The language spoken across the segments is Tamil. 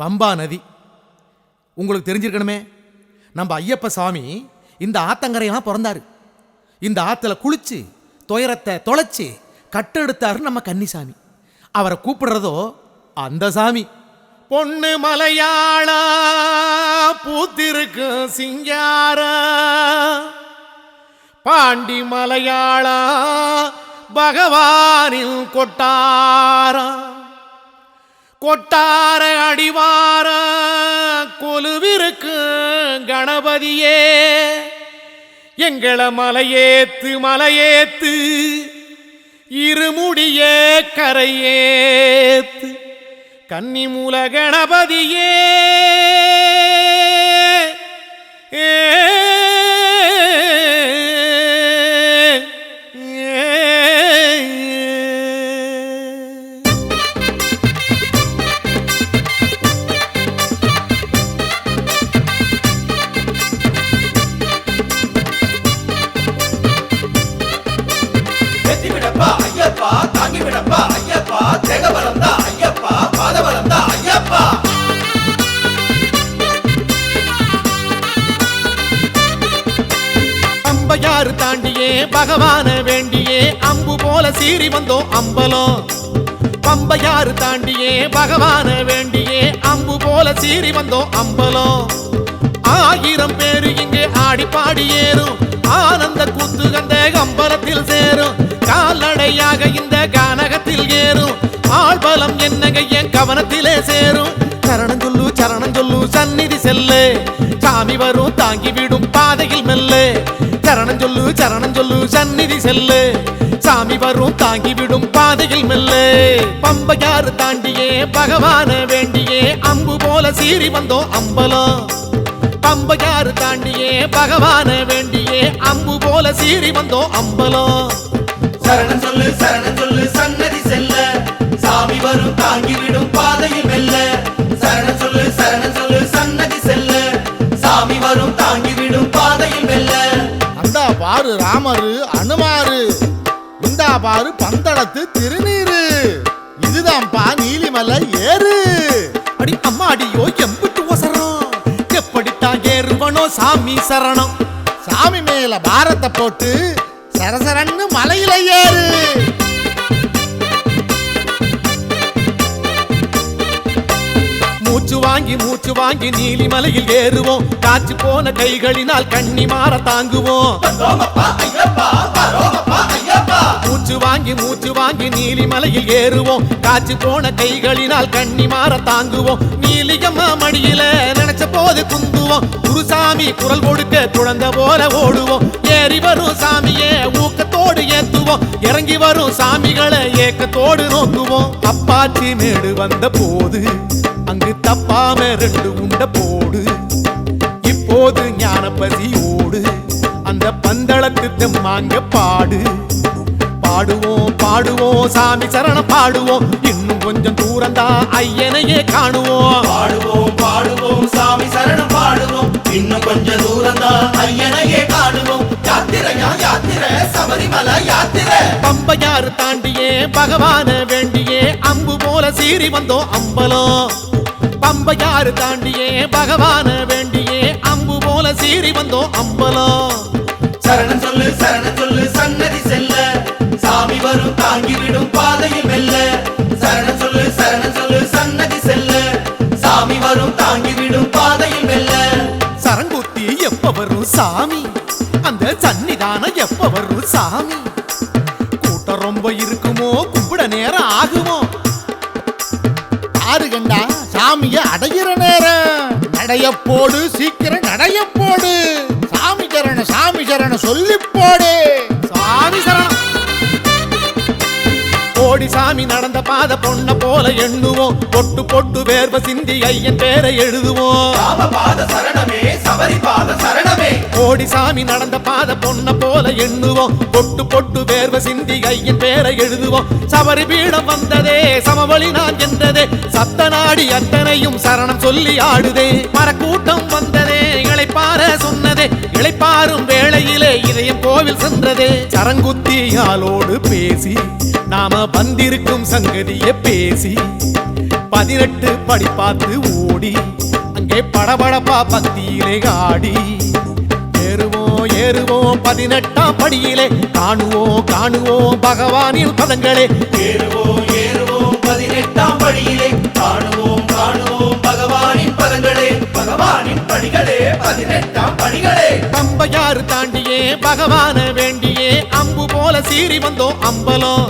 பம்பா நதி. உங்களுக்கு தெரிஞ்சிருக்கணுமே நம்ம ஐயப்ப சாமி இந்த ஆத்தங்கரையெல்லாம் பிறந்தாரு. இந்த ஆற்றுல குளிச்சு துயரத்தை தொலைச்சி கட்டெடுத்தாரு நம்ம கன்னிசாமி. அவரை கூப்பிடுறதோ அந்த சாமி. பொண்ணு மலையாளா பூத்திருக்கு சிங்கார. பாண்டி மலையாளா பகவானில் கொட்டாரா. கொட்டார அடிவார கொலுவிருக்கு கணபதியே. எங்கள மலையேத்து மலையேத்து இருமுடிய கரையேத்து. கன்னிமூல கணபதியே. ஏ பகவான வேண்டியே அம்பு போல சீறி வந்தோம் அம்பலம். பம்பையாறு தாண்டியே பகவான வேண்டியே அம்பு போல சீறி வந்தோம் அம்பலம். ஆயிரம் பேரு இங்கே ஆடி பாடி ஏறும். ஆனந்த கூத்து கந்த அம்பலத்தில் சேரும். கால்நடையாக இந்த கானகத்தில் ஏறும். ஆழ்பலம் என்னங்க என் கவனத்திலே சேரும். சரணம் சொல்லு சரணம் சொல்லு சந்நிதி செல்லு. சாமி வரும் தாங்கி விடும் பாதையில் மெல்ல. சரணம் சொல்லு சரணம் சொல்லு சந்நிதி செல்லு. சாமி வரும் தாங்கி விடும் பாதையில் மெல்ல. பம்பையாறு தாண்டியே பகவான வேண்டியே. அம்பு போல சீறி வந்தோம் அம்பலம். பம்பையாறு தாண்டியே பகவான வேண்டியே. அம்பு போல சீறி வந்தோம் அம்பலம். சரணம் சொல்லு சரணம் சொல்லு சன்னதி செல்ல. சாமி வரும் தாங்கி விடும் பாதையில் மெல்ல. பாரு ராமரு அனுமாரு. இந்தா பாரு பந்தளத்து திருநீரு. இதுதான்ப்பா நீலிமலை ஏறு. அடி அம்மா அடியோ எம்பிட்டு ஒசரம் எப்படித்தான் ஏறுவனோ சாமி சரணம். சாமி மேல பாரத்தை போட்டு சரசரன்னு மலையில ஏறு. வாங்கி மூச்சு வாங்கி நீலிமலையில் ஏறுவோம். காற்று போன கைகளினால் கண்ணி மாற தாங்குவோம். மூச்சு வாங்கி மூச்சு வாங்கி நீலிமலையில் ஏறுவோம். காற்று போன கைகளினால் கண்ணி மாற தாங்குவோம். நீலியம்மா மடியில நினைச்ச போது குந்துவோம். குருசாமி குரல் கொடுக்க குழந்த போல ஓடுவோம். ஏறி வரும் சாமியே ஊக்கத்தோடு ஏத்துவோம். இறங்கி வரும் சாமிகளை ஏக்கத்தோடு நோக்குவோம். அப்பாச்சி மேடு வந்த போது அங்கு தப்பாம ரெண்டு உண்ட போடு. இப்போது ஞானபதியோடு அந்த பந்தளத்து தெம்மாங்க பாடு. பாடுவோம் பாடுவோம் சாமி சரணம் பாடுவோம். இன்னும் கொஞ்சம் தூரந்தா ஐயனையே காணுவோம். பாடுவோம் பாடுவோம் சாமி சரணம் பாடுவோம். இன்னும் கொஞ்சம் தூரம் தான் சபரிமலை யாத்திரை. பம்பையாறு தாண்டியே பகவான வேண்டியே அம்பு போல சீறி வந்தோம் அம்பலம் பம்பையாறு தாண்டியே பகவான வேண்டியே அம்பு போல சீறி வந்தோம் அம்பலம் சரணம் சொல்லு சரணம் சொல்லு சாமி ஓடி சாமி நடந்த பாத பொண்ண போல எண்ணுவோம். பொட்டு பொட்டு வேர்வ சிந்தி ஐயன் பேரை எழுதுவோம். ஓடி சாமி நடந்த பாத பொண்ண போல எண்ணுவோம். பொட்டு பொட்டு வேர்வ சிந்தி ஐயன் பேரை எழுதுவோம். சபரி பீடம் வந்ததே சமவழி நான் என்றதே. சத்த நாடி அத்தனையும் சரணம் சொல்லி ஆடுதே. மரக்கூட்டம் வந்ததே இழைப்பார சொன்னதே. இழைப்பாரும் வேளையிலே இதயம் கோவில் சென்றதே. சரங்குத்தியாலோடு பேசி நாம வந்திருக்கும் சங்கதிய பேசி பதினெட்டு படி பார்த்து ஓடி அங்கே படபடப்பா பக்தியிலே ஆடி. ஏறுவோம் ஏறுவோம் பதினெட்டாம் படியிலே. காணுவோம் காணுவோம் பகவானின் பதங்களே. ஏறுவோம் ஏறுவோம் பதினெட்டாம் படியிலே. காணுவோம் காணுவோம் பகவானின் படிகளே பதினெட்டாம் படிகளே பம்பையாறு தாண்டியே பகவான வேண்டியே அம்பு போல சீறி வந்தோம் அம்பலம்.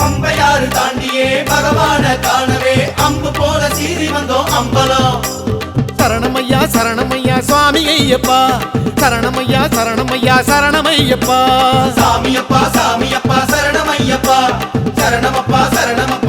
பம்பையாறு தாண்டியே பகவான காணவே அம்பு போல சீறி வந்தோம் அம்பலம். சரணமையா சரணமையா சுவாமி ஐயப்பா. சரணமையா சரணமையா சரணமையப்பா. சாமியப்பா சாமியப்பா சரணமையப்பா. சரணமப்பா சரணமப்பா.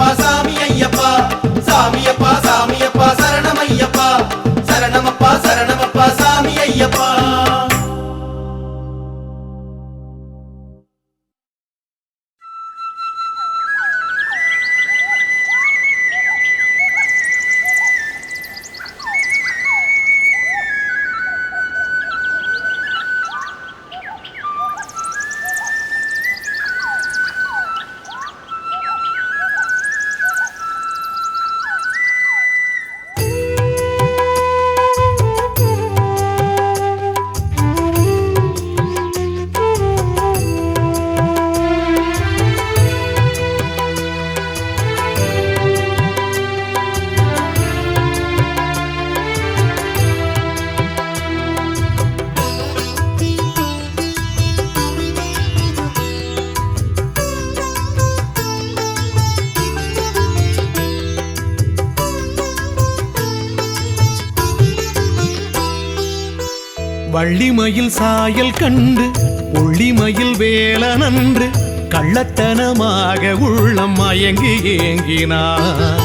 வள்ளிமயில் சாயல் கண்டு ஒள்ளிமையில் வேல நன்று கள்ளத்தனமாக உள்ளம் மயங்கி ஏங்கினான்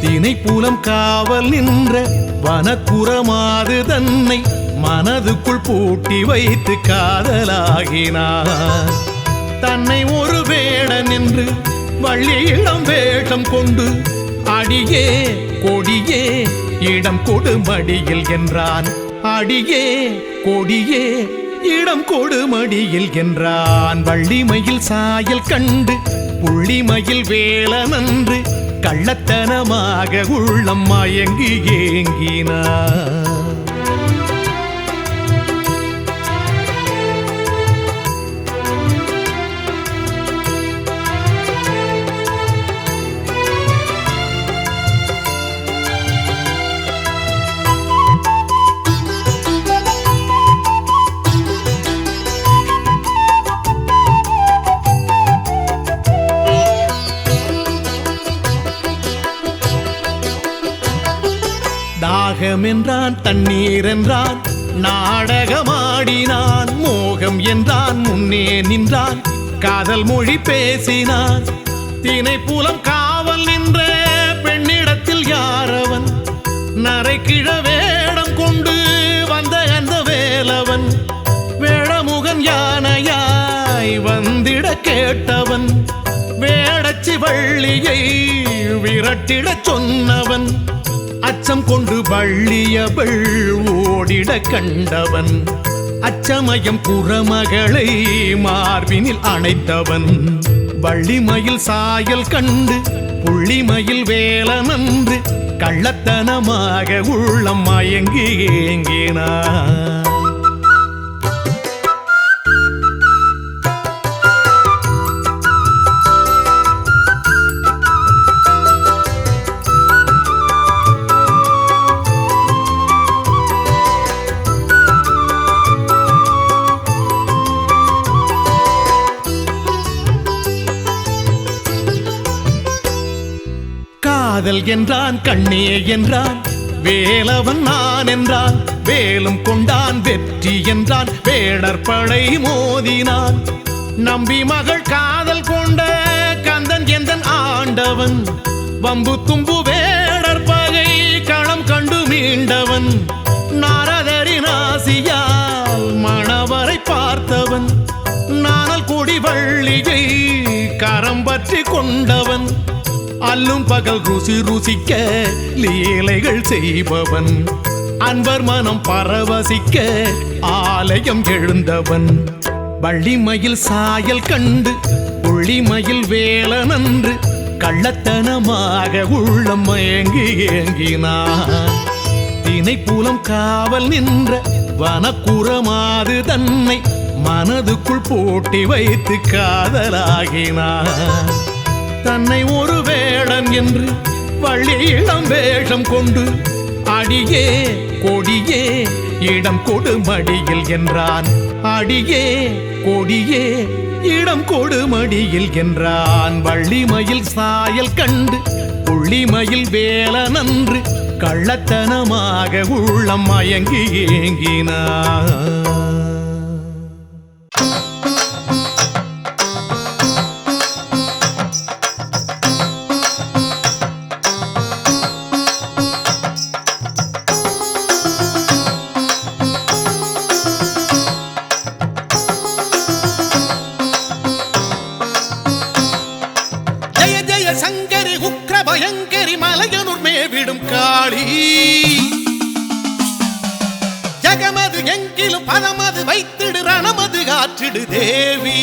தினைப்புலம் காவல் நின்ற வனக்குறமாது தன்னை மனதுக்குள் பூட்டி வைத்து காதலாகினார். தன்னை ஒரு வேடன் என்று வள்ளியிடம் வேடம் கொண்டு அடியே கொடியே இடம் கொடுமடியில் என்றான். அடியே கொடியே இடம் கொடுமடியில் என்றான். வள்ளிமையில் சாயல் கண்டு புள்ளிமயில் வேலனன்று கள்ளத்தனமாக உள்ளம் மயங்கி ஏங்கினார் என்றான் தண்ணீர் என்றான் நாடகமாடினான் மோகம் என்றான் முன்னே நின்றான் காதல் மொழி பேசினான். தினை புலம் காவல் நின்ற பெண்ணிடத்தில் யாரவன்? நரை கிழ வேடம் கொண்டு வந்த அந்த வேலவன்? வேடமுகன் யானையாய் வந்திட கேட்டவன்? வேடச்சி வள்ளியை விரட்டிடச் சொன்னவன்? அச்சம் கொண்டு வள்ளியவள் ஓடிட கண்டவன். அச்சமயம் புறமகளை மார்பினில் அணைத்தவன். வள்ளிமயில் சாயல் கண்டு புள்ளிமயில் வேலனன்று கள்ளத்தனமாக உள்ளம் மயங்கி ஏங்கினான். காதல் என்றான் கண்ணே என்றான். வேலவன் நான் என்றான். வேலும் கொண்டான் வெற்றி என்றான். வேடர் படை மோதினான். நம்பி மகள் காதல் கொண்ட கந்தன் எந்தன் ஆண்டவன்? வம்பு தும்பு வேடர் பகை களம் கண்டு மீண்டவன். நாரதரின் ஆசியால் மணவரை பார்த்தவன். நாணல் கொடி வள்ளியை கரம் பற்றி கொண்டவன். அல்லும் பகல் ருசி ருசிக்க லீலைகள் செய்பவன். அன்பர் மனம் பரவசிக்க ஆலயம் எழுந்தவன். வள்ளிமயில் சாயல் கண்டு புள்ளிமயில் வேலனன்று கள்ளத்தனமாக உள்ளம் மயங்கி ஏங்கினான். தினைப்புலம் காவல் நின்ற வனக்குறமாது தன்னை மனதுக்குள் போட்டி வைத்து காதலாகினான். தன்னை ஒரு வேடன் என்று வள்ளி இளம் வேஷம் கொண்டு அடியே கொடியே இடம் கொடுமடியில் என்றான். அடியே கொடியே இடம் கொடுமடியில் என்றான். வள்ளிமயில் சாயல் கண்டு புள்ளிமயில் வேலனன்று கள்ளத்தனமாக உள்ளம் மயங்கி ஏங்கினான். வைத்திடு ரணமது காற்றிடு தேவி.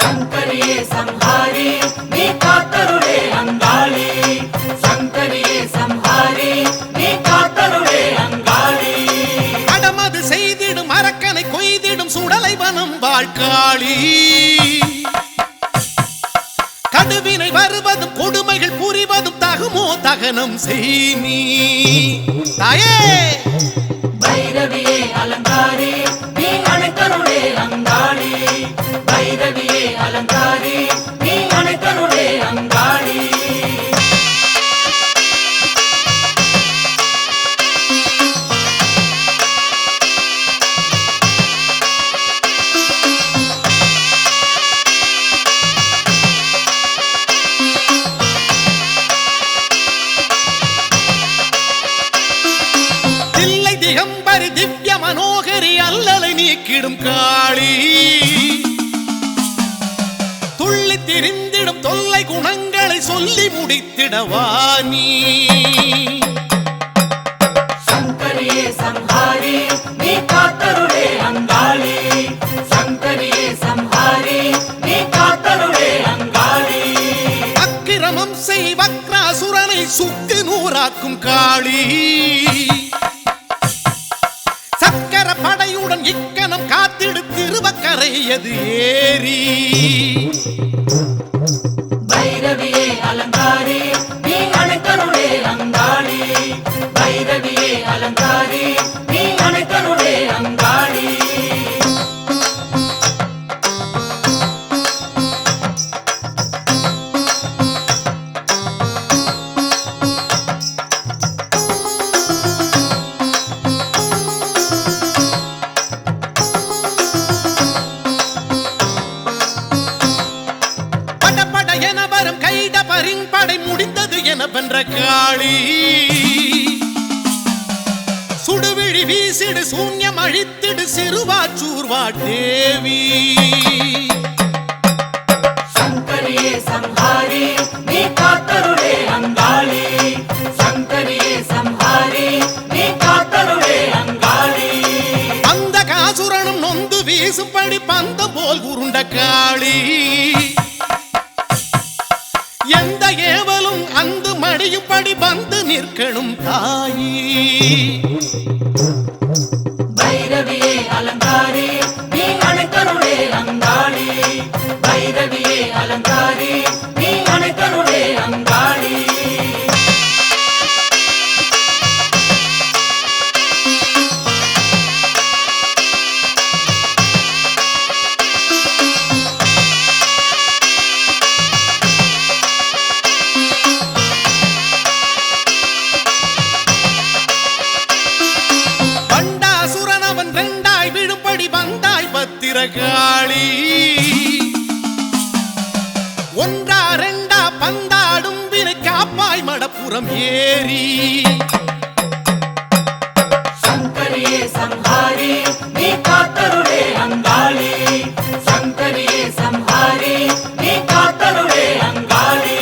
சங்கரியே சம்ஹாரி நீ காத்தருளே அங்காளி. சங்கரியே சம்ஹாரி நீ காத்தருளே அங்காளி. அடமது செய்திடும் அரக்கனை கொய்திடும் சுடலை வனம் வாழ்காளி. கடுவினை வருவதும் கொடுமைகள் புரிவதும் தகுமோ தகனம் செய் நீ தாயே! பைரவியே அலங்காரே. துள்ளி திரிந்திடும் தொல்லை குணங்களை சொல்லி முடித்திடவா நீ? சங்கரியே சம்ஹாரி நீ காத்தருளே அங்காளி. சங்கரியே சம்ஹாரி நீ காத்தருளே அங்காளி. அக்கிரமம் செய் வக்ராசுரனை சுக்கு நூறாக்கும் காளி. சக்கர படையுடன் இக்கணம் காத்திடு திருவக்கரை அது ஏறி? பைரவியே அலங்காரி. வீசிடு சூன்யம் அழித்திடு சிறுவாச்சூர்வா தேவி சங்கரியே சம்ஹாரி நீ காத்தருளே அங்காளி. சங்கரியே சம்ஹாரி நீ காத்தருளே அங்காளி. அந்த காசுரனும் நொந்து வீசும்படி பந்தம் போல் உருண்ட காளி. எந்த ஏவலும் அந்த மடியும்படி வந்து நிற்கணும் தாயி. பைரவியே அலங்காரி. பந்தாடும் வினை காப்பாய் மடப்புறம் ஏறி. சங்கரியே சம்ஹாரி நீ காத்தருளே அங்காளி. சங்கரியே சம்ஹாரி நீ காத்தருளே அங்காளி.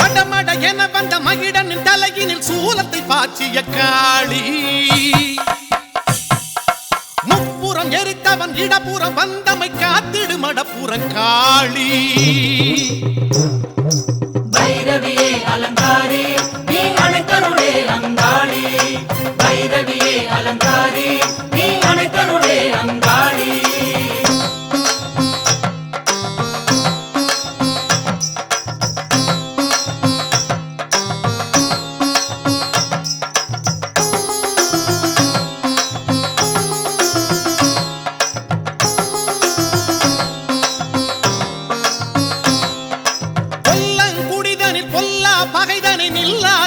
மடமட என வந்த மகிடனின் தலையினில் சூலத்தை பாய்ச்சிய காளி. முப்புறம் இடப்புறம் வந்தமை காத்திடு மடப்புறம் காளி.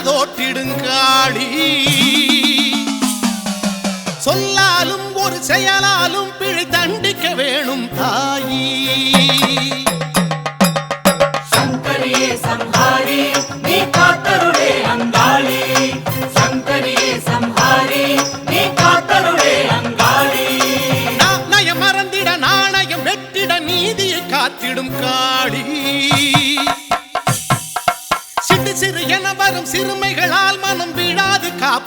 நில்லாதோட்டிடுங்காளி சொல்லாலும் ஒரு செயலாலும் பிழை தண்டிக்க வேணும் தாயி.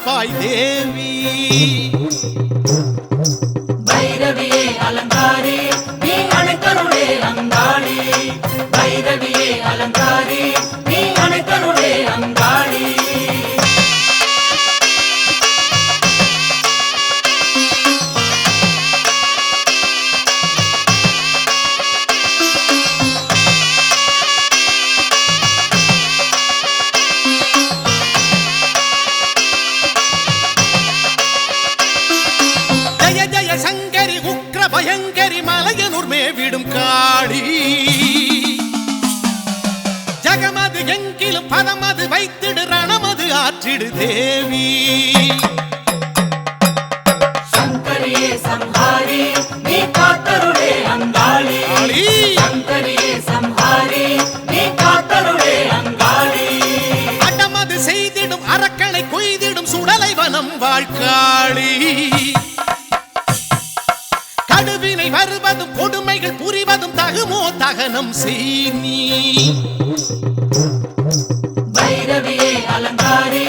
காப்பாய் தேவி. பயங்கரி மலையனூர் மேவிடும் காளி. ஜகமது எங்கிலும் பதமது வைத்திடு ரணமது ஆற்றிடு தேவி. சங்கரியே சம்ஹாரி நீ காத்தருளே அங்காளி. காளி. சங்கரியே சம்ஹாரி நீ காத்தருளே அங்காளி. அடமது செய்திடும் அரக்கனை கொய்திடும் சுடலை வனம் வாழ்காளி வருவதும் புரிவதும் தகுமோ தகனம் செய் நீ பைரவியே அலங்காரே.